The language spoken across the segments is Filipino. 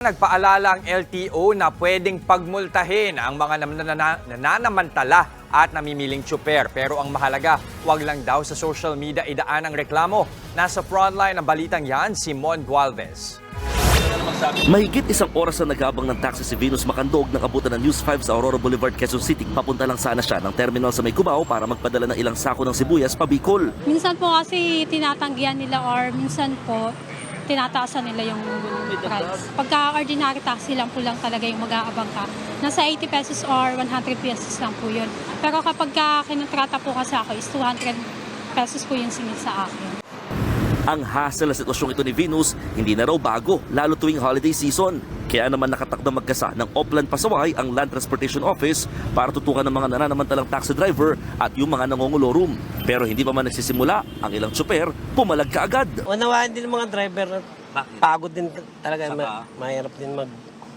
Nagpaalala ang LTO na pwedeng pagmultahin ang mga nanana- nananamantala at namimiling tsuper. Pero ang mahalaga, wag lang daw sa social media idaan ang reklamo. Nasa frontline ng balitang yan, si Mon Gualvez. Mahigit isang oras na nagabang ng taxi si Venus Macandog ng abutan ng News 5 sa Aurora Boulevard, Quezon City. Papunta lang sana siya ng terminal sa May Cubao para magpadala ng ilang sako ng sibuyas pa Bicol. Minsan po kasi tinatanggihan nila or minsan po tinataasan nila yung price. Pagka ordinary taxi lang po lang talaga yung mag-aabang ka. Nasa 80 pesos or 100 pesos lang po yun. Pero kapag ka kinutrata po kasi ako is 200 pesos po yung singil sa akin. Ang hassle na sitwasyong ito ni Venus, hindi na raw bago, lalo tuwing holiday season. Kaya naman nakatakdang magkasa ng Oplan Pasaway ang Land Transportation Office para tutukan ng mga nananamantalang taxi driver at yung mga nangongulorum. Pero hindi pa man nagsisimula, ang ilang tsuper pumalag kaagad. Unawaan din ng mga driver. Pagod din talaga. Ma- mahirap din mag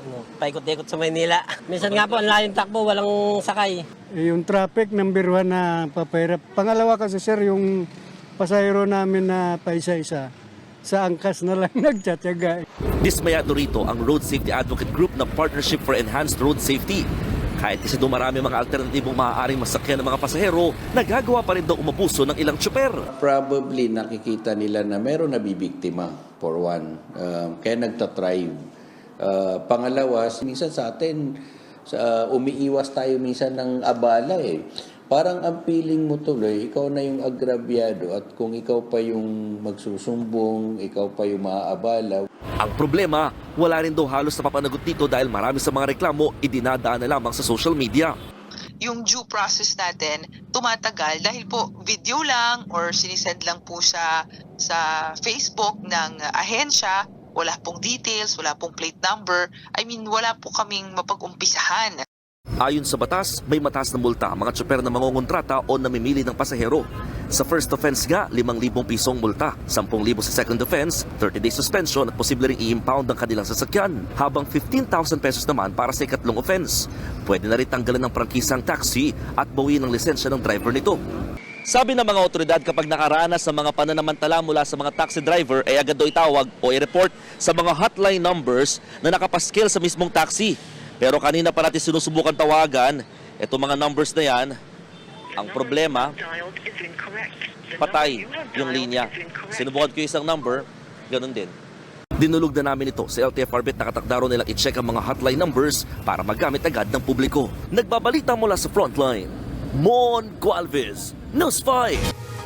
ano, paikot-ikot sa Maynila. Minsan nga po, ang layong takbo, walang sakay. Eh, Yung traffic, number one na papahirap. Pangalawa kasi sir, yung pasahero namin na paisa-isa, sa angkas na lang nagtsatsaga. Dismayado rito ang Road Safety Advocate Group na Partnership for Enhanced Road Safety. Kahit kasi dumarami mga alternatibong maaaring masakyan ng mga pasahero, nagagawa pa rin daw umabuso ng ilang tsuper. probably nakikita nila na meron nabibiktima for one. Um, kaya nagtatrive. Uh, pangalawa, minsan sa atin, sa, umiiwas tayo minsan ng abala eh. Parang ang feeling mo tuloy, ikaw na yung agrabyado at kung ikaw pa yung magsusumbong, ikaw pa yung maaabala, Ang problema, wala rin daw halos na papanagot dito dahil marami sa mga reklamo idinadaan na lamang sa social media. yung due process natin tumatagal dahil po video lang or sinisend lang po siya sa Facebook ng ahensya, wala pong details, wala pong plate number. I mean, wala po kaming mapag-umpisahan. Ayon sa batas, may mataas na multa mga tsuper na mangongontrata o namimili ng pasahero. Sa first offense nga, 5,000 pisong multa, 10,000 sa second offense, 30 days suspension at posibleng i-impound ang kanilang sasakyan, habang 15,000 pesos naman para sa ikatlong offense. Pwede na rin tanggalan ng prangkisang taxi at bawiin ang lisensya ng driver nito. Sabi ng mga otoridad kapag nakaranas sa mga pananamantala mula sa mga taxi driver ay agad daw itawag o i-report sa mga hotline numbers na nakapaskil sa mismong taxi. Pero kanina pa natin sinusubukan tawagan, itong mga numbers na yan, ang problema, patay yung linya. Sinubukan ko isang number, ganun din. Dinulog na namin ito sa LTFRB at nakatakdaro nilang i-check ang mga hotline numbers para magamit agad ng publiko. Nagbabalita mula sa frontline, Mon Gualvez, News 5.